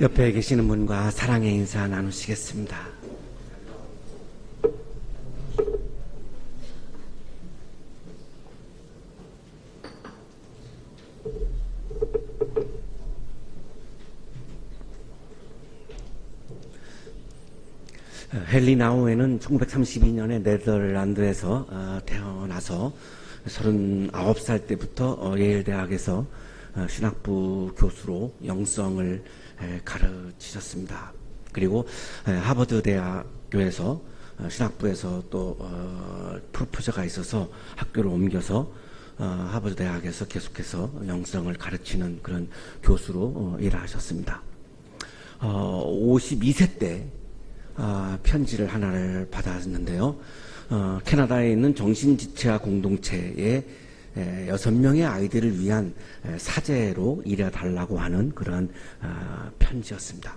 옆에 계시는 분과 사랑의 인사 나누시겠습니다. 헨리 나우에는 1932년에 네덜란드에서 어, 태어나서 39살 때부터 어, 예일 대학에서 어, 신학부 교수로 영성을 에, 가르치셨습니다. 그리고 에, 하버드 대학교에서 어, 신학부에서 또 어, 프로포저가 있어서 학교를 옮겨서 어, 하버드 대학에서 계속해서 영성을 가르치는 그런 교수로 어, 일하셨습니다. 어, 52세 때 아, 편지를 하나를 받았는데요. 어, 캐나다에 있는 정신지체화 공동체에 에, 여섯 명의 아이들을 위한 에, 사제로 일해달라고 하는 그런 아, 편지였습니다.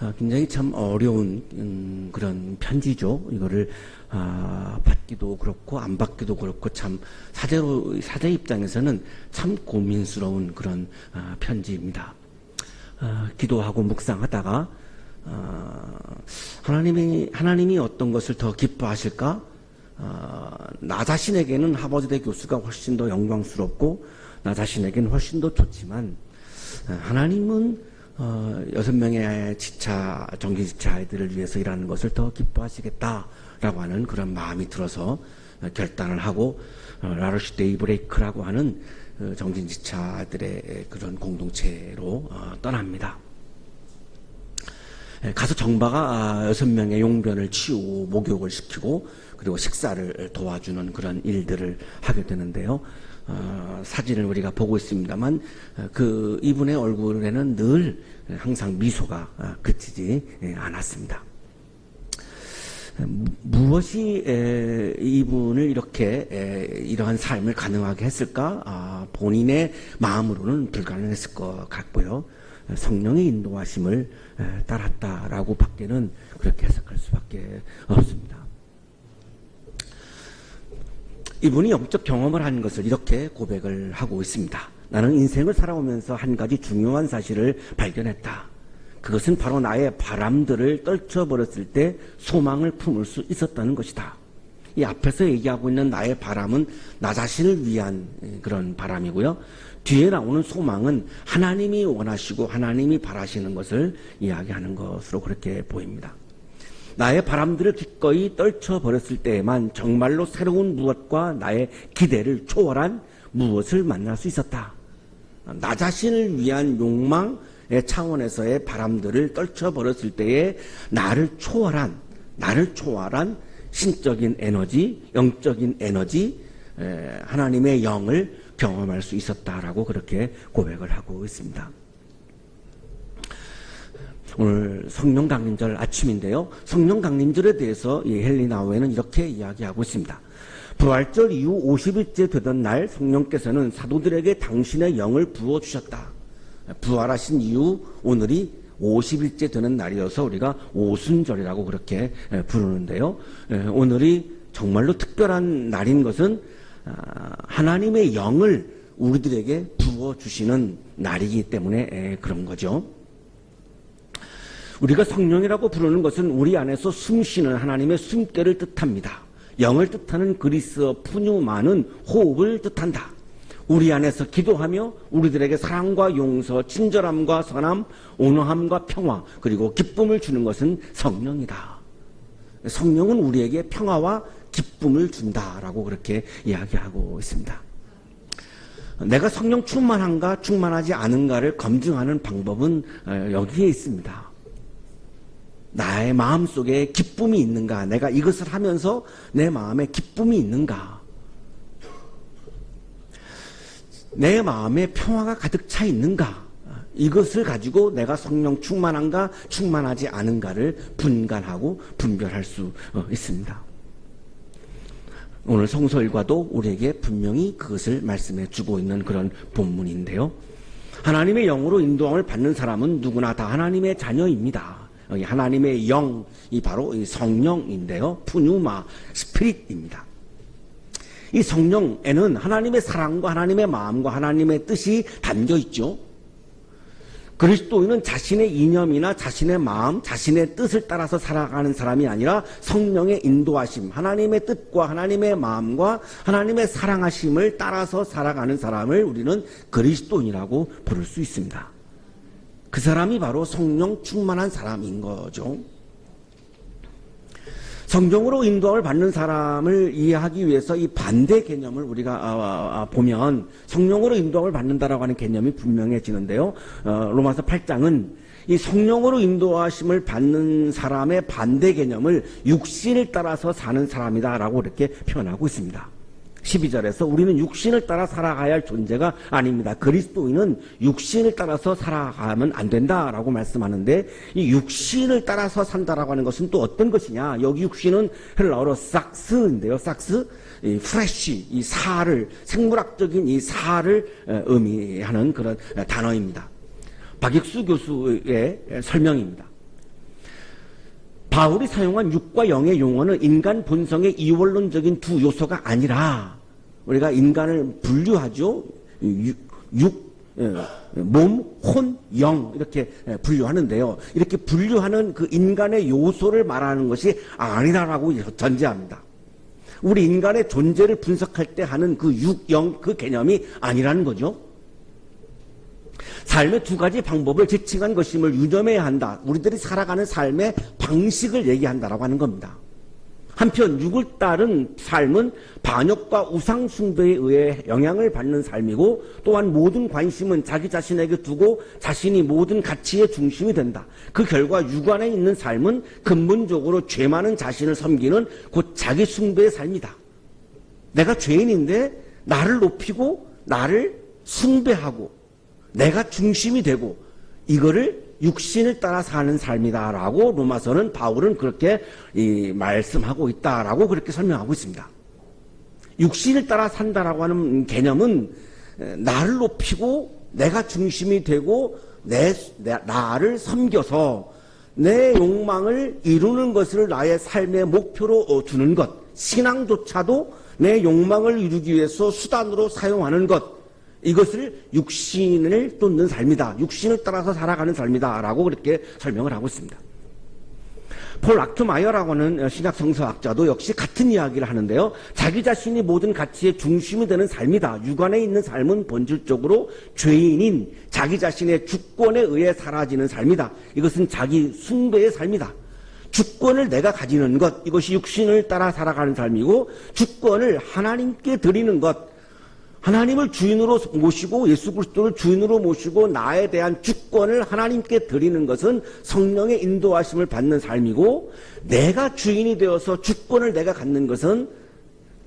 어, 굉장히 참 어려운 음, 그런 편지죠. 이거를 아, 받기도 그렇고 안 받기도 그렇고 참 사제로 사제 입장에서는 참 고민스러운 그런 아, 편지입니다. 아, 기도하고 묵상하다가 어, 하나님이 하나님이 어떤 것을 더 기뻐하실까? 어, 나 자신에게는 하버드대 교수가 훨씬 더 영광스럽고 나 자신에게는 훨씬 더 좋지만 어, 하나님은 어, 여섯 명의 지차 정기 지차 아이들을 위해서 일하는 것을 더 기뻐하시겠다라고 하는 그런 마음이 들어서 어, 결단을 하고 어, 라르시 데이브레이크라고 하는 어, 정진지차들의 그런 공동체로 어, 떠납니다. 예, 가서 정바가 아, 여섯 명의 용변을 치우고 목욕을 시키고 그리고 식사를 도와주는 그런 일들을 하게 되는데요. 어, 사진을 우리가 보고 있습니다만 어, 그 이분의 얼굴에는 늘 항상 미소가 어, 그치지 예, 않았습니다. 무엇이 에, 이분을 이렇게 에, 이러한 삶을 가능하게 했을까? 아, 본인의 마음으로는 불가능했을 것 같고요. 성령의 인도하심을 따랐다라고 밖에는 그렇게 해석할 수밖에 없습니다. 이분이 영적 경험을 한 것을 이렇게 고백을 하고 있습니다. 나는 인생을 살아오면서 한 가지 중요한 사실을 발견했다. 그것은 바로 나의 바람들을 떨쳐버렸을 때 소망을 품을 수 있었다는 것이다. 이 앞에서 얘기하고 있는 나의 바람은 나 자신을 위한 그런 바람이고요. 뒤에 나오는 소망은 하나님이 원하시고 하나님이 바라시는 것을 이야기하는 것으로 그렇게 보입니다. 나의 바람들을 기꺼이 떨쳐버렸을 때에만 정말로 새로운 무엇과 나의 기대를 초월한 무엇을 만날 수 있었다. 나 자신을 위한 욕망의 차원에서의 바람들을 떨쳐버렸을 때에 나를 초월한, 나를 초월한 신적인 에너지, 영적인 에너지, 하나님의 영을 경험할 수 있었다라고 그렇게 고백을 하고 있습니다. 오늘 성령 강림절 아침인데요. 성령 강림절에 대해서 이 헬리나우에는 이렇게 이야기하고 있습니다. 부활절 이후 50일째 되던 날 성령께서는 사도들에게 당신의 영을 부어 주셨다. 부활하신 이후 오늘이 50일째 되는 날이어서 우리가 오순절이라고 그렇게 부르는데요. 오늘이 정말로 특별한 날인 것은 아, 하나님의 영을 우리들에게 부어 주시는 날이기 때문에 그런 거죠. 우리가 성령이라고 부르는 것은 우리 안에서 숨쉬는 하나님의 숨결을 뜻합니다. 영을 뜻하는 그리스어 푸뉴마는 호흡을 뜻한다. 우리 안에서 기도하며 우리들에게 사랑과 용서, 친절함과 선함, 온화함과 평화, 그리고 기쁨을 주는 것은 성령이다. 성령은 우리에게 평화와 기쁨을 준다라고 그렇게 이야기하고 있습니다. 내가 성령 충만한가 충만하지 않은가를 검증하는 방법은 어, 여기에 있습니다. 나의 마음 속에 기쁨이 있는가? 내가 이것을 하면서 내 마음에 기쁨이 있는가? 내 마음에 평화가 가득 차 있는가? 이것을 가지고 내가 성령 충만한가 충만하지 않은가를 분간하고 분별할 수 어, 있습니다. 오늘 성서일과도 우리에게 분명히 그것을 말씀해 주고 있는 그런 본문인데요. 하나님의 영으로 인도함을 받는 사람은 누구나 다 하나님의 자녀입니다. 하나님의 영이 바로 성령인데요. 푸뉴마 스피릿입니다. 이 성령에는 하나님의 사랑과 하나님의 마음과 하나님의 뜻이 담겨 있죠. 그리스도인은 자신의 이념이나 자신의 마음, 자신의 뜻을 따라서 살아가는 사람이 아니라 성령의 인도하심, 하나님의 뜻과 하나님의 마음과 하나님의 사랑하심을 따라서 살아가는 사람을 우리는 그리스도인이라고 부를 수 있습니다. 그 사람이 바로 성령 충만한 사람인 거죠. 성경으로 인도함을 받는 사람을 이해하기 위해서 이 반대 개념을 우리가 아, 아, 아, 보면 성령으로 인도함을 받는다라고 하는 개념이 분명해지는데요. 어, 로마서 8장은 이 성령으로 인도하심을 받는 사람의 반대 개념을 육신을 따라서 사는 사람이다라고 이렇게 표현하고 있습니다. 12절에서 우리는 육신을 따라 살아가야 할 존재가 아닙니다. 그리스도인은 육신을 따라서 살아가면 안 된다라고 말씀하는데 이 육신을 따라서 산다라고 하는 것은 또 어떤 것이냐? 여기 육신은 헬라어로 삭스인데요. 삭스 이 프레쉬 이 살을 생물학적인 이 살을 에, 의미하는 그런 에, 단어입니다. 박익수 교수의 설명입니다. 바울이 사용한 육과 영의 용어는 인간 본성의 이원론적인 두 요소가 아니라 우리가 인간을 분류하죠. 육, 육 예, 몸, 혼, 영 이렇게 예, 분류하는데요. 이렇게 분류하는 그 인간의 요소를 말하는 것이 아니라라고 전제합니다. 우리 인간의 존재를 분석할 때 하는 그 육, 영 그 개념이 아니라는 거죠. 삶의 두 가지 방법을 지칭한 것임을 유념해야 한다. 우리들이 살아가는 삶의 방식을 얘기한다라고 하는 겁니다. 한편 육을 따른 삶은 반역과 우상 숭배에 의해 영향을 받는 삶이고 또한 모든 관심은 자기 자신에게 두고 자신이 모든 가치의 중심이 된다. 그 결과 육 안에 있는 삶은 근본적으로 죄 많은 자신을 섬기는 곧 자기 숭배의 삶이다. 내가 죄인인데 나를 높이고 나를 숭배하고 내가 중심이 되고 이거를 육신을 따라 사는 삶이다라고 로마서는 바울은 그렇게 말씀하고 있다라고 그렇게 설명하고 있습니다. 육신을 따라 산다라고 하는 개념은 나를 높이고 내가 중심이 되고 내, 내 나를 섬겨서 내 욕망을 이루는 것을 나의 삶의 목표로 두는 것 신앙조차도 내 욕망을 이루기 위해서 수단으로 사용하는 것 이것을 육신을 쫓는 삶이다. 육신을 따라서 살아가는 삶이다. 라고 그렇게 설명을 하고 있습니다. 폴 락트마이어라고 하는 신약 성서학자도 역시 같은 이야기를 하는데요. 자기 자신이 모든 가치의 중심이 되는 삶이다. 육안에 있는 삶은 본질적으로 죄인인 자기 자신의 주권에 의해 사라지는 삶이다. 이것은 자기 숭배의 삶이다. 주권을 내가 가지는 것, 이것이 육신을 따라 살아가는 삶이고, 주권을 하나님께 드리는 것, 하나님을 주인으로 모시고 예수 그리스도를 주인으로 모시고 나에 대한 주권을 하나님께 드리는 것은 성령의 인도하심을 받는 삶이고 내가 주인이 되어서 주권을 내가 갖는 것은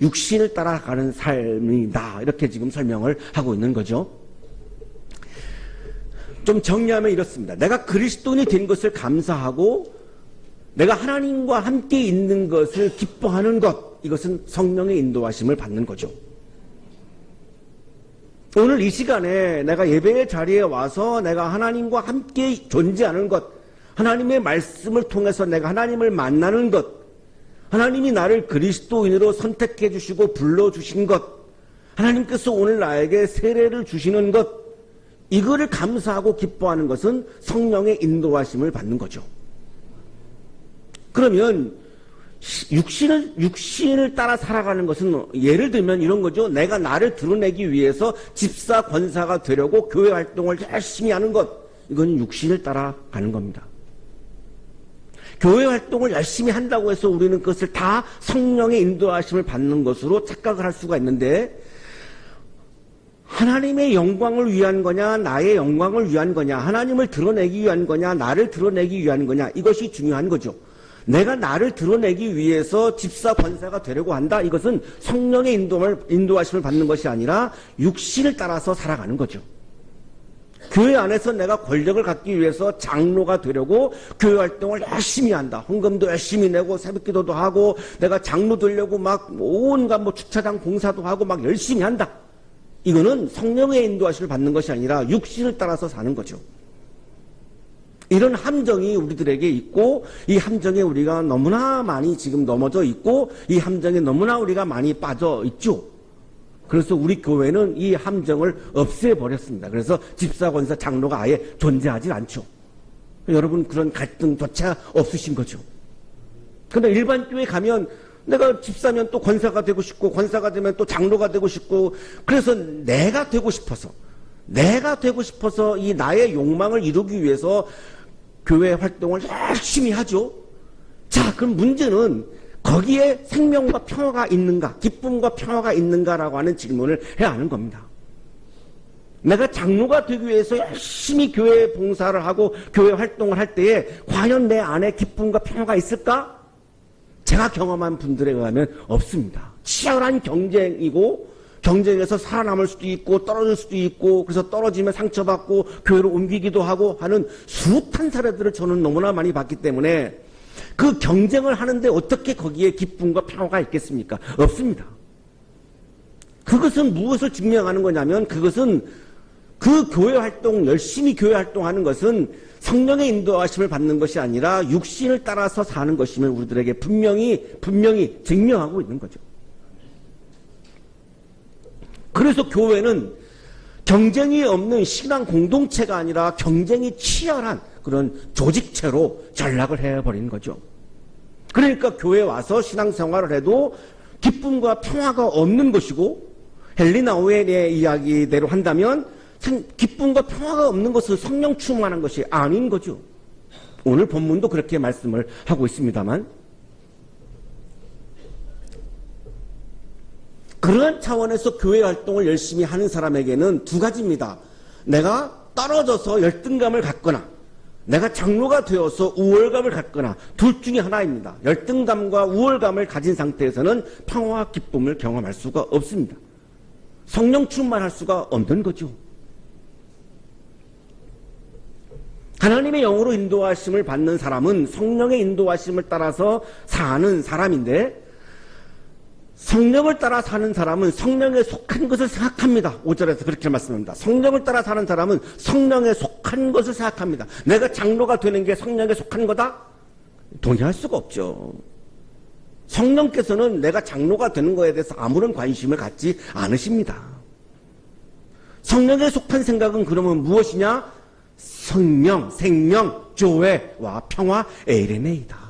육신을 따라가는 삶이다. 이렇게 지금 설명을 하고 있는 거죠. 좀 정리하면 이렇습니다. 내가 그리스도인이 된 것을 감사하고 내가 하나님과 함께 있는 것을 기뻐하는 것 이것은 성령의 인도하심을 받는 거죠. 오늘 이 시간에 내가 예배의 자리에 와서 내가 하나님과 함께 존재하는 것, 하나님의 말씀을 통해서 내가 하나님을 만나는 것, 하나님이 나를 그리스도인으로 선택해 주시고 불러 주신 것, 하나님께서 오늘 나에게 세례를 주시는 것, 이거를 감사하고 기뻐하는 것은 성령의 인도하심을 받는 거죠. 그러면 육신을 육신을 따라 살아가는 것은 예를 들면 이런 거죠. 내가 나를 드러내기 위해서 집사 권사가 되려고 교회 활동을 열심히 하는 것 이건 육신을 따라가는 겁니다. 교회 활동을 열심히 한다고 해서 우리는 그것을 다 성령의 인도하심을 받는 것으로 착각을 할 수가 있는데 하나님의 영광을 위한 거냐, 나의 영광을 위한 거냐, 하나님을 드러내기 위한 거냐, 나를 드러내기 위한 거냐, 이것이 중요한 거죠. 내가 나를 드러내기 위해서 집사 권사가 되려고 한다. 이것은 성령의 인도를, 인도하심을 받는 것이 아니라 육신을 따라서 살아가는 거죠. 교회 안에서 내가 권력을 갖기 위해서 장로가 되려고 교회 활동을 열심히 한다. 헌금도 열심히 내고 새벽 기도도 하고 내가 장로 되려고 막 온갖 뭐 주차장 공사도 하고 막 열심히 한다. 이거는 성령의 인도하심을 받는 것이 아니라 육신을 따라서 사는 거죠. 이런 함정이 우리들에게 있고 이 함정에 우리가 너무나 많이 지금 넘어져 있고 이 함정에 너무나 우리가 많이 빠져 있죠. 그래서 우리 교회는 이 함정을 없애버렸습니다. 그래서 집사, 권사, 장로가 아예 존재하지 않죠. 여러분 그런 갈등조차 없으신 거죠. 근데 일반 교회 가면 내가 집사면 또 권사가 되고 싶고 권사가 되면 또 장로가 되고 싶고 그래서 내가 되고 싶어서 내가 되고 싶어서 이 나의 욕망을 이루기 위해서 교회 활동을 열심히 하죠. 자, 그럼 문제는 거기에 생명과 평화가 있는가, 기쁨과 평화가 있는가라고 하는 질문을 해야 하는 겁니다. 내가 장로가 되기 위해서 열심히 교회 봉사를 하고 교회 활동을 할 때에 과연 내 안에 기쁨과 평화가 있을까? 제가 경험한 분들에 의하면 없습니다. 치열한 경쟁이고 경쟁에서 살아남을 수도 있고 떨어질 수도 있고 그래서 떨어지면 상처받고 교회로 옮기기도 하고 하는 숱한 사례들을 저는 너무나 많이 봤기 때문에 그 경쟁을 하는데 어떻게 거기에 기쁨과 평화가 있겠습니까? 없습니다. 그것은 무엇을 증명하는 거냐면 그것은 그 교회 활동, 열심히 교회 활동하는 것은 성령의 인도하심을 받는 것이 아니라 육신을 따라서 사는 것임을 우리들에게 분명히, 분명히 증명하고 있는 거죠. 그래서 교회는 경쟁이 없는 신앙 공동체가 아니라 경쟁이 치열한 그런 조직체로 전락을 해버린 거죠. 그러니까 교회 와서 신앙생활을 해도 기쁨과 평화가 없는 것이고 헬리나오의 이야기대로 한다면 기쁨과 평화가 없는 것은 성령 충만한 것이 아닌 거죠. 오늘 본문도 그렇게 말씀을 하고 있습니다만 그러한 차원에서 교회 활동을 열심히 하는 사람에게는 두 가지입니다. 내가 떨어져서 열등감을 갖거나 내가 장로가 되어서 우월감을 갖거나 둘 중에 하나입니다. 열등감과 우월감을 가진 상태에서는 평화와 기쁨을 경험할 수가 없습니다. 성령 충만할 수가 없는 거죠. 하나님의 영으로 인도하심을 받는 사람은 성령의 인도하심을 따라서 사는 사람인데 성령을 따라 사는 사람은 성령에 속한 것을 생각합니다. 5절에서 그렇게 말씀합니다. 성령을 따라 사는 사람은 성령에 속한 것을 생각합니다. 내가 장로가 되는 게 성령에 속한 거다? 동의할 수가 없죠. 성령께서는 내가 장로가 되는 것에 대해서 아무런 관심을 갖지 않으십니다. 성령에 속한 생각은 그러면 무엇이냐? 성령, 생명, 조회와 평화, 에이레메이다.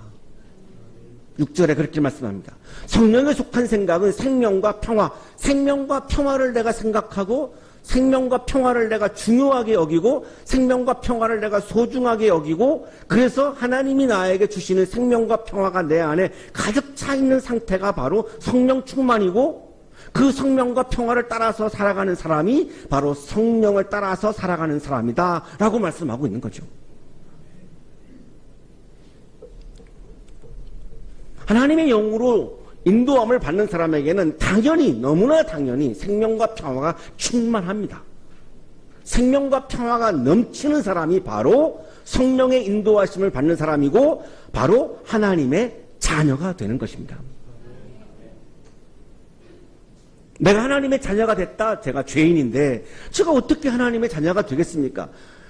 6절에 그렇게 말씀합니다. 성령에 속한 생각은 생명과 평화, 생명과 평화를 내가 생각하고 생명과 평화를 내가 중요하게 여기고 생명과 평화를 내가 소중하게 여기고 그래서 하나님이 나에게 주시는 생명과 평화가 내 안에 가득 차 있는 상태가 바로 성령 충만이고 그 성령과 평화를 따라서 살아가는 사람이 바로 성령을 따라서 살아가는 사람이다 라고 말씀하고 있는 거죠. 하나님의 영으로 인도함을 받는 사람에게는 당연히 너무나 당연히 생명과 평화가 충만합니다. 생명과 평화가 넘치는 사람이 바로 성령의 인도하심을 받는 사람이고 바로 하나님의 자녀가 되는 것입니다. 내가 하나님의 자녀가 됐다. 제가 죄인인데 제가 어떻게 하나님의 자녀가 되겠습니까?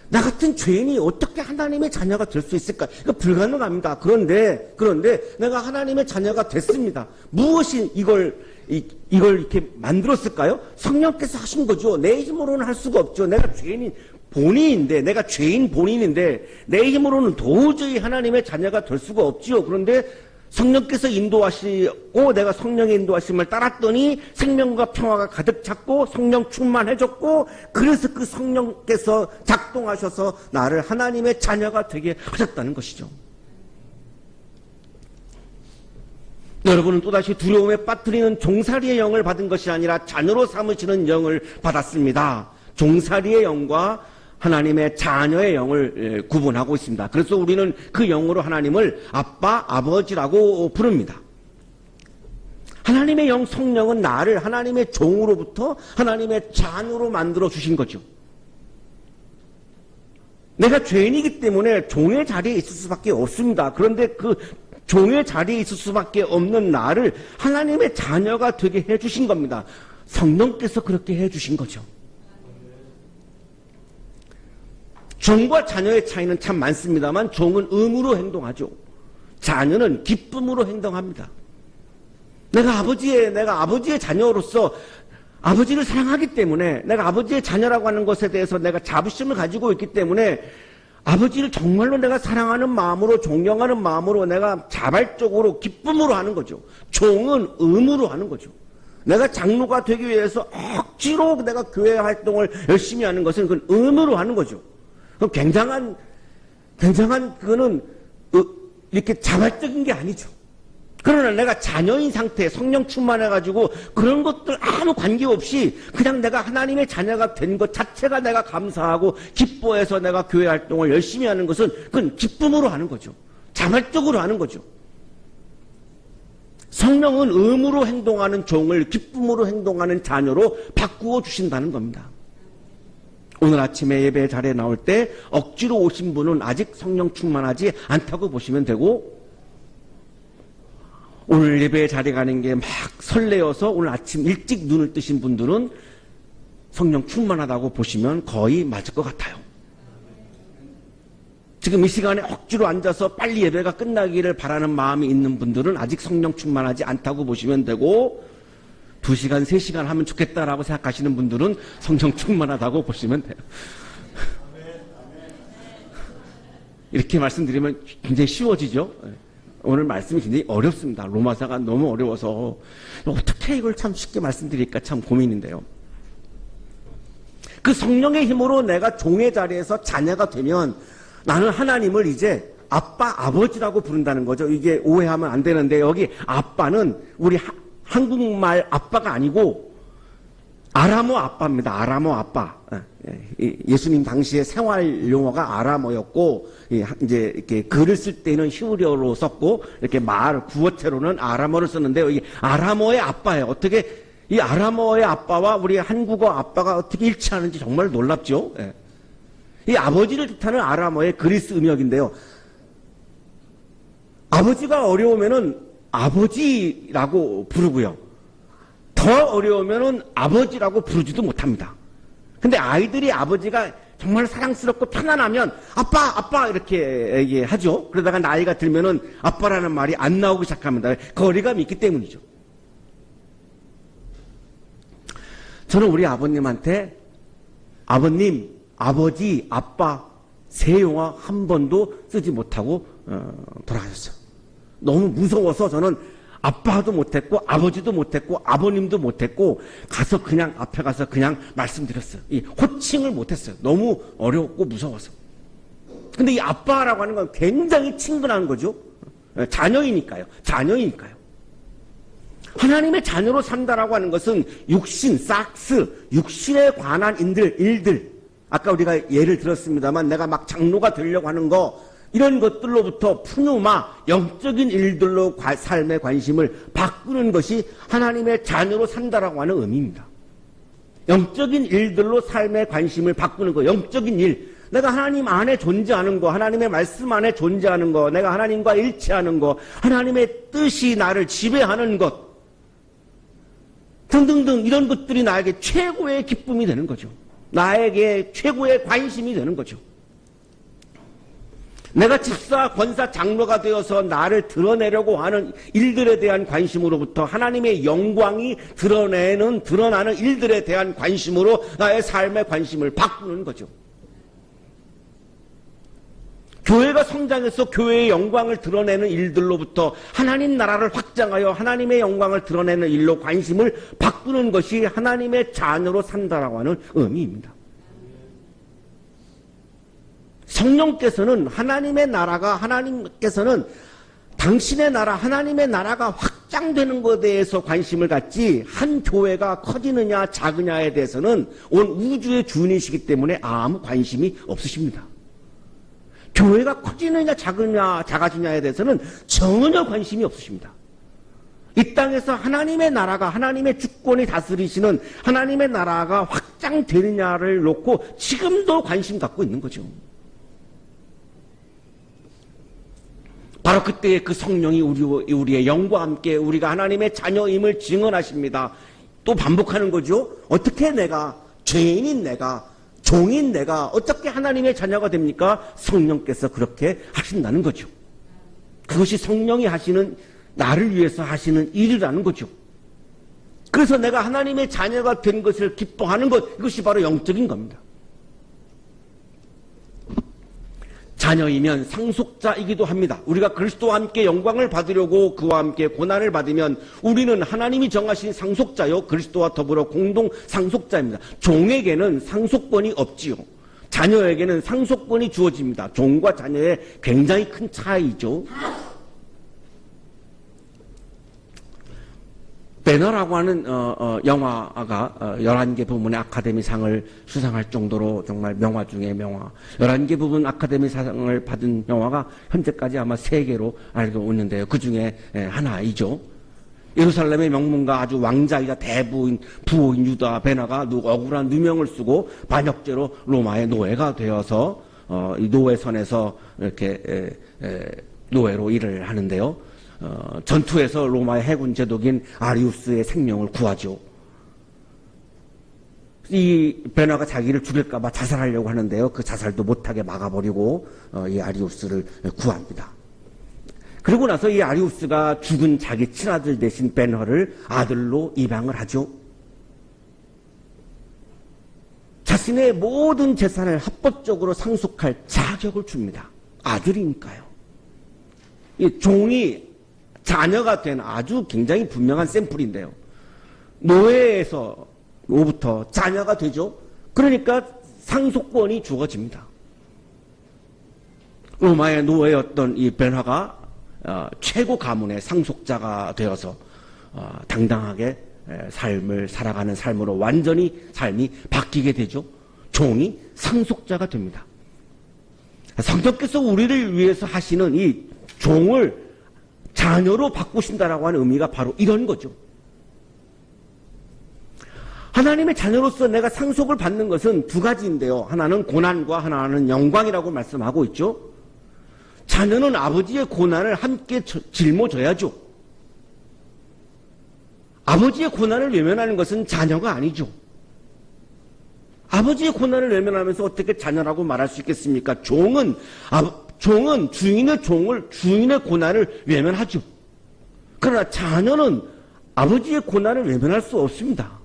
나 같은 죄인이 어떻게 하나님의 자녀가 될 수 있을까? 이거 불가능합니다. 그런데, 그런데 내가 하나님의 자녀가 됐습니다. 무엇이 이걸, 이, 이걸 이렇게 만들었을까요? 성령께서 하신 거죠. 내 힘으로는 할 수가 없죠. 내가 죄인인 본인인데, 내가 죄인 본인인데, 내 힘으로는 도저히 하나님의 자녀가 될 수가 없지요. 그런데 성령께서 인도하시고 내가 성령의 인도하심을 따랐더니 생명과 평화가 가득 찼고 성령 충만해졌고 그래서 그 성령께서 작동하셔서 나를 하나님의 자녀가 되게 하셨다는 것이죠. 여러분은 또다시 두려움에 빠뜨리는 종살이의 영을 받은 것이 아니라 자녀로 삼으시는 영을 받았습니다. 종살이의 영과 하나님의 자녀의 영을 예, 구분하고 있습니다. 그래서 우리는 그 영으로 하나님을 아빠, 아버지라고 부릅니다. 하나님의 영 성령은 나를 하나님의 종으로부터 하나님의 자녀로 만들어 주신 거죠. 내가 죄인이기 때문에 종의 자리에 있을 수밖에 없습니다. 그런데 그 종의 자리에 있을 수밖에 없는 나를 하나님의 자녀가 되게 해주신 겁니다. 성령께서 그렇게 해주신 거죠. 종과 자녀의 차이는 참 많습니다만 종은 의무로 행동하죠. 자녀는 기쁨으로 행동합니다. 내가 아버지의 내가 아버지의 자녀로서 아버지를 사랑하기 때문에 내가 아버지의 자녀라고 하는 것에 대해서 내가 자부심을 가지고 있기 때문에 아버지를 정말로 내가 사랑하는 마음으로 존경하는 마음으로 내가 자발적으로 기쁨으로 하는 거죠. 종은 의무로 하는 거죠. 내가 장로가 되기 위해서 억지로 내가 교회 활동을 열심히 하는 것은 그건 의무로 하는 거죠. 그럼 굉장한 굉장한 그거는 어, 이렇게 자발적인 게 아니죠. 그러나 내가 자녀인 상태, 성령 충만해가지고 그런 것들 아무 관계없이 그냥 내가 하나님의 자녀가 된 것 자체가 내가 감사하고 기뻐해서 내가 교회 활동을 열심히 하는 것은 그건 기쁨으로 하는 거죠. 자발적으로 하는 거죠. 성령은 의무로 행동하는 종을 기쁨으로 행동하는 자녀로 바꾸어 주신다는 겁니다. 오늘 아침에 예배 자리에 나올 때 억지로 오신 분은 아직 성령 충만하지 않다고 보시면 되고 오늘 예배 자리에 가는 게 막 설레어서 오늘 아침 일찍 눈을 뜨신 분들은 성령 충만하다고 보시면 거의 맞을 것 같아요. 지금 이 시간에 억지로 앉아서 빨리 예배가 끝나기를 바라는 마음이 있는 분들은 아직 성령 충만하지 않다고 보시면 되고 두 시간, 세 시간 하면 좋겠다라고 생각하시는 분들은 성령 충만하다고 보시면 돼요. 이렇게 말씀드리면 굉장히 쉬워지죠? 오늘 말씀이 굉장히 어렵습니다. 로마사가 너무 어려워서 어떻게 이걸 참 쉽게 말씀드릴까 참 고민인데요. 그 성령의 힘으로 내가 종의 자리에서 자녀가 되면 나는 하나님을 이제 아빠, 아버지라고 부른다는 거죠. 이게 오해하면 안 되는데 여기 아빠는 우리 하- 한국말 아빠가 아니고 아라모 아빠입니다. 아라모 아빠. 예, 예, 예수님 당시에 생활 용어가 하- 이제 이렇게 글을 쓸 때는 히브리어로 썼고 이렇게 말 구어체로는 아라모를 썼는데 여기 아라모의 아빠예요. 어떻게 이 아라모의 아빠와 우리 한국어 아빠가 어떻게 일치하는지 정말 놀랍죠. 예. 이 아버지를 뜻하는 아라모의 그리스 음역인데요. 아버지가 어려우면은 아버지라고 부르고요. 더 어려우면은 아버지라고 부르지도 못합니다. 근데 아이들이 아버지가 정말 사랑스럽고 편안하면 아빠 아빠 이렇게 얘기하죠. 그러다가 나이가 들면은 아빠라는 말이 안 나오기 시작합니다. 거리감이 있기 때문이죠. 저는 우리 아버님한테 아버님, 아버지, 아빠 세 용어 한 번도 쓰지 못하고 어, 돌아가셨어요. 너무 무서워서 저는 아빠도 못했고 아버지도 못했고 아버님도 못했고 가서 그냥 앞에 가서 그냥 말씀드렸어요. 이 호칭을 못했어요. 너무 어려웠고 무서워서. 근데 이 아빠라고 하는 건 굉장히 친근한 거죠. 어, 자녀이니까요. 자녀이니까요. 하나님의 자녀로 산다라고 하는 것은 육신, 싹스, 육신에 관한 인들, 일들. 아까 우리가 예를 들었습니다만 내가 막 장로가 되려고 하는 거 이런 것들로부터 푸누마 영적인 일들로 과- 삶의 관심을 바꾸는 것이 하나님의 자녀로 산다라고 하는 의미입니다. 영적인 일들로 삶의 관심을 바꾸는 거, 영적인 일. 내가 하나님 안에 존재하는 거, 하나님의 말씀 안에 존재하는 거, 내가 하나님과 일치하는 거, 하나님의 뜻이 나를 지배하는 것, 등등등 이런 것들이 나에게 최고의 기쁨이 되는 거죠. 나에게 최고의 관심이 되는 거죠. 내가 집사, 권사, 장로가 되어서 나를 드러내려고 하는 일들에 대한 관심으로부터 하나님의 영광이 드러내는, 드러나는 일들에 대한 관심으로 나의 삶의 관심을 바꾸는 거죠. 교회가 성장해서 교회의 영광을 드러내는 일들로부터 하나님 나라를 확장하여 하나님의 영광을 드러내는 일로 관심을 바꾸는 것이 하나님의 자녀로 산다라고 하는 의미입니다. 성령께서는 하나님의 나라가 하나님께서는 당신의 나라 하나님의 나라가 확장되는 것에 대해서 관심을 갖지 한 교회가 커지느냐 작으냐에 대해서는 온 우주의 주인이시기 때문에 아무 관심이 없으십니다. 교회가 커지느냐 작으냐 작아지냐에 대해서는 전혀 관심이 없으십니다. 이 땅에서 하나님의 나라가 하나님의 주권이 다스리시는 하나님의 나라가 확장되느냐를 놓고 지금도 관심 갖고 있는 거죠. 바로 그때의 그 성령이 우리, 우리의 영과 함께 우리가 하나님의 자녀임을 증언하십니다. 또 반복하는 거죠. 어떻게 내가, 죄인인 내가, 종인 내가 어떻게 하나님의 자녀가 됩니까? 성령께서 그렇게 하신다는 거죠. 그것이 성령이 하시는, 나를 위해서 하시는 일이라는 거죠. 그래서 내가 하나님의 자녀가 된 것을 기뻐하는 것, 이것이 바로 영적인 겁니다. 자녀이면 상속자이기도 합니다. 우리가 그리스도와 함께 영광을 받으려고 그와 함께 고난을 받으면 우리는 하나님이 정하신 상속자요 그리스도와 더불어 공동 상속자입니다. 종에게는 상속권이 없지요. 자녀에게는 상속권이 주어집니다. 종과 자녀의 굉장히 큰 차이죠. 배너라고 하는 어, 어, 영화가 어, 11개 부문의 아카데미상을 수상할 정도로 정말 명화 중의 명화 11개 부분 아카데미상을 받은 영화가 현재까지 아마 3개로 알고 있는데요. 그 중에 예, 하나이죠. 예루살렘의 명문가 아주 왕자이자 대부인 부호인 유다 베나가 누 억울한 누명을 쓰고 반역죄로 로마의 노예가 되어서 어, 이 노예선에서 이렇게 에, 에, 노예로 일을 하는데요. 어, 전투에서 로마의 해군 제독인 아리우스의 생명을 구하죠. 이 베나가 자기를 죽일까봐 자살하려고 하는데요. 그 자살도 못하게 막아버리고 어, 이 아리우스를 구합니다. 그러고 나서 이 아리우스가 죽은 자기 친아들 대신 베너를 아들로 입양을 하죠. 자신의 모든 재산을 합법적으로 상속할 자격을 줍니다. 아들이니까요. 이 종이 자녀가 된 아주 굉장히 분명한 샘플인데요. 노예에서 로부터 자녀가 되죠. 그러니까 상속권이 주어집니다. 로마의 노예였던 이 벤화가 어, 최고 가문의 상속자가 되어서 어, 당당하게 에, 삶을 살아가는 삶으로 완전히 삶이 바뀌게 되죠. 종이 상속자가 됩니다. 성령께서 우리를 위해서 하시는 이 종을 자녀로 바꾸신다라고 하는 의미가 바로 이런 거죠. 하나님의 자녀로서 내가 상속을 받는 것은 두 가지인데요. 하나는 고난과 하나는 영광이라고 말씀하고 있죠. 자녀는 아버지의 고난을 함께 짊어져야죠. 아버지의 고난을 외면하는 것은 자녀가 아니죠. 아버지의 고난을 외면하면서 어떻게 자녀라고 말할 수 있겠습니까? 종은 아, 종은 주인의 종을 주인의 고난을 외면하죠. 그러나 자녀는 아버지의 고난을 외면할 수 없습니다.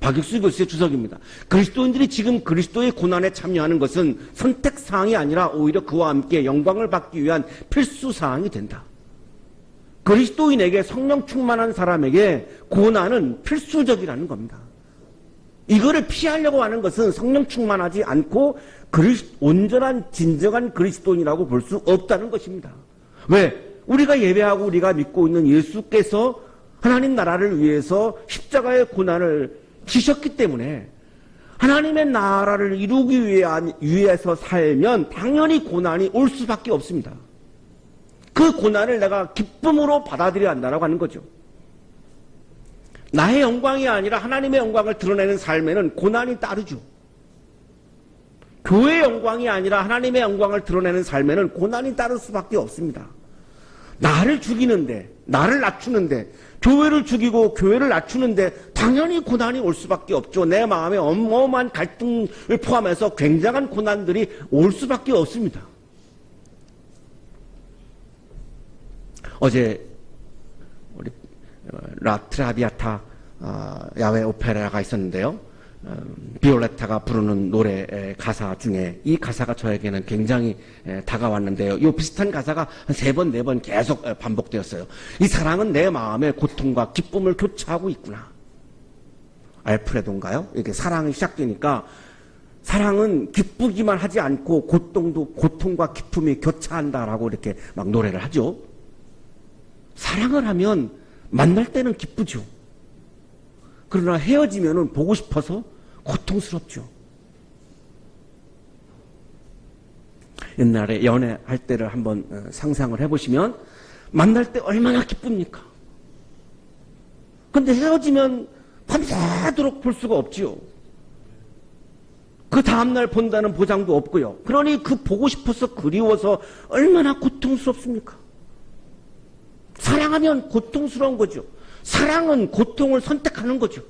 박익수 교수의 주석입니다. 그리스도인들이 지금 그리스도의 고난에 참여하는 것은 선택 사항이 아니라 오히려 그와 함께 영광을 받기 위한 필수 사항이 된다. 그리스도인에게 성령 충만한 사람에게 고난은 필수적이라는 겁니다. 이거를 피하려고 하는 것은 성령 충만하지 않고 그리스, 온전한 진정한 그리스도인이라고 볼 수 없다는 것입니다. 왜? 우리가 예배하고 우리가 믿고 있는 예수께서 하나님 나라를 위해서 십자가의 고난을 지셨기 때문에 하나님의 나라를 이루기 위해서 살면 당연히 고난이 올 수밖에 없습니다. 그 고난을 내가 기쁨으로 받아들여야 한다고 하는 거죠. 나의 영광이 아니라 하나님의 영광을 드러내는 삶에는 고난이 따르죠. 교회의 영광이 아니라 하나님의 영광을 드러내는 삶에는 고난이 따를 수밖에 없습니다. 나를 죽이는데, 나를 낮추는데, 교회를 죽이고 교회를 낮추는데 당연히 고난이 올 수밖에 없죠. 내 마음에 어마어마한 갈등을 포함해서 굉장한 고난들이 올 수밖에 없습니다. 어제 라트라비아타 어, 야외 오페라가 있었는데요. 어, 비올레타가 부르는 노래 가사 중에 이 가사가 저에게는 굉장히 다가왔는데요. 이 비슷한 가사가 한 세 번, 네 번 계속 반복되었어요. 이 사랑은 내 마음의 고통과 기쁨을 교차하고 있구나. 알프레도인가요? 이렇게 사랑이 시작되니까 사랑은 기쁘기만 하지 않고 고통도 고통과 기쁨이 교차한다라고 이렇게 막 노래를 하죠. 사랑을 하면 만날 때는 기쁘죠. 그러나 헤어지면은 보고 싶어서 고통스럽죠. 옛날에 연애할 때를 한번 어, 상상을 해보시면 만날 때 얼마나 기쁩니까? 근데 헤어지면 밤새도록 볼 수가 없지요. 그 다음날 본다는 보장도 없고요. 그러니 그 보고 싶어서 그리워서 얼마나 고통스럽습니까? 사랑하면 고통스러운 거죠. 사랑은 고통을 선택하는 거죠.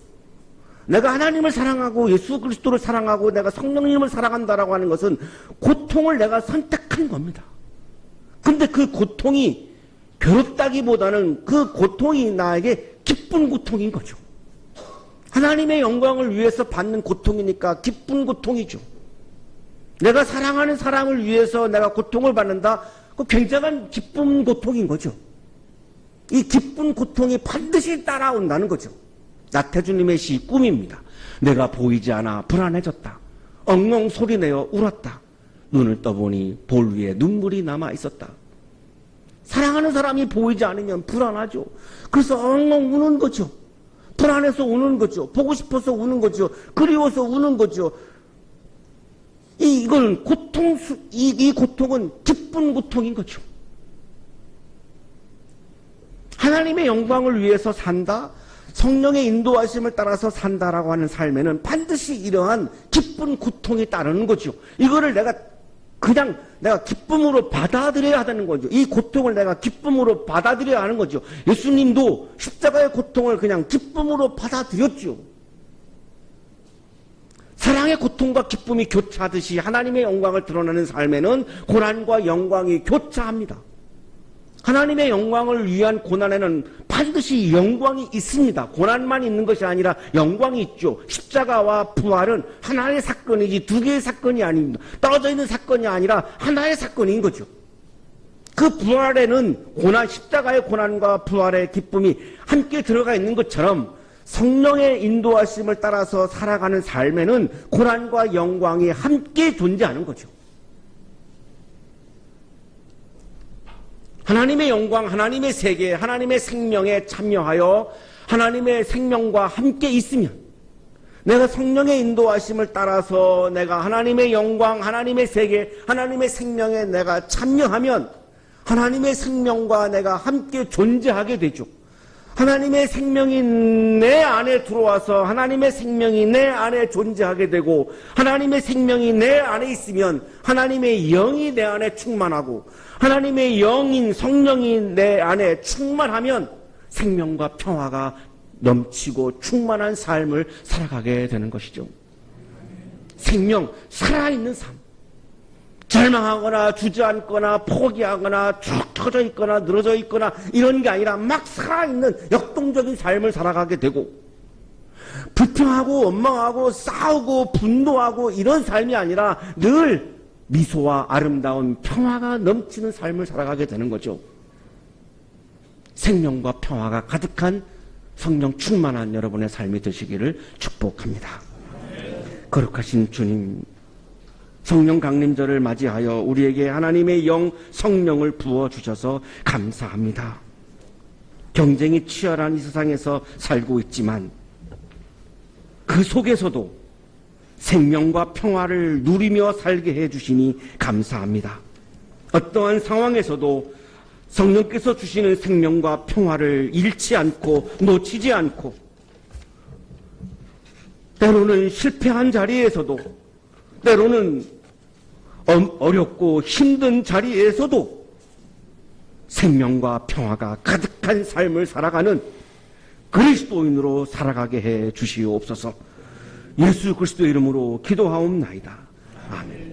내가 하나님을 사랑하고 예수 그리스도를 사랑하고 내가 성령님을 사랑한다라고 하는 것은 고통을 내가 선택한 겁니다. 근데 그 고통이 괴롭다기보다는 그 고통이 나에게 기쁜 고통인 거죠. 하나님의 영광을 위해서 받는 고통이니까 기쁜 고통이죠. 내가 사랑하는 사람을 위해서 내가 고통을 받는다? 그 굉장한 기쁜 고통인 거죠. 이 기쁜 고통이 반드시 따라온다는 거죠. 나태주님의 시 꿈입니다. 내가 보이지 않아 불안해졌다. 엉엉 소리내어 울었다. 눈을 떠보니 볼 위에 눈물이 남아 있었다. 사랑하는 사람이 보이지 않으면 불안하죠. 그래서 엉엉 우는 거죠. 불안해서 우는 거죠. 보고 싶어서 우는 거죠. 그리워서 우는 거죠. 이, 이건 고통, 이, 이 고통은 기쁜 고통인 거죠. 하나님의 영광을 위해서 산다? 성령의 인도하심을 따라서 산다라고 하는 삶에는 반드시 이러한 기쁜 고통이 따르는 거죠. 이거를 내가 그냥 내가 기쁨으로 받아들여야 하는 거죠. 이 고통을 내가 기쁨으로 받아들여야 하는 거죠. 예수님도 십자가의 고통을 그냥 기쁨으로 받아들였죠. 사랑의 고통과 기쁨이 교차하듯이 하나님의 영광을 드러내는 삶에는 고난과 영광이 교차합니다. 하나님의 영광을 위한 고난에는 반드시 영광이 있습니다. 고난만 있는 것이 아니라 영광이 있죠. 십자가와 부활은 하나의 사건이지 두 개의 사건이 아닙니다. 떨어져 있는 사건이 아니라 하나의 사건인 거죠. 그 부활에는 고난, 십자가의 고난과 부활의 기쁨이 함께 들어가 있는 것처럼 성령의 인도하심을 따라서 살아가는 삶에는 고난과 영광이 함께 존재하는 거죠. 하나님의 영광, 하나님의 세계, 하나님의 생명에 참여하여 하나님의 생명과 함께 있으면 내가 성령의 인도하심을 따라서 내가 하나님의 영광, 하나님의 세계, 하나님의 생명에 내가 참여하면 하나님의 생명과 내가 함께 존재하게 되죠. 하나님의 생명이 내 안에 들어와서 하나님의 생명이 내 안에 존재하게 되고 하나님의 생명이 내 안에 있으면 하나님의 영이 내 안에 충만하고 하나님의 영인 성령이 내 안에 충만하면 생명과 평화가 넘치고 충만한 삶을 살아가게 되는 것이죠. 생명, 살아있는 삶. 절망하거나 주저앉거나 포기하거나 쭉 터져 있거나 늘어져 있거나 이런 게 아니라 막 살아있는 역동적인 삶을 살아가게 되고 불평하고 원망하고 싸우고 분노하고 이런 삶이 아니라 늘 미소와 아름다운 평화가 넘치는 삶을 살아가게 되는 거죠. 생명과 평화가 가득한 성령 충만한 여러분의 삶이 되시기를 축복합니다. 거룩하신 주님, 성령 강림절을 맞이하여 우리에게 하나님의 영 성령을 부어 주셔서 감사합니다. 경쟁이 치열한 이 세상에서 살고 있지만 그 속에서도 생명과 평화를 누리며 살게 해 주시니 감사합니다. 어떠한 상황에서도 성령께서 주시는 생명과 평화를 잃지 않고 놓치지 않고 때로는 실패한 자리에서도 때로는 어- 어렵고 힘든 자리에서도 생명과 평화가 가득한 삶을 살아가는 그리스도인으로 살아가게 해 주시옵소서. 예수 그리스도 이름으로 기도하옵나이다. 아멘.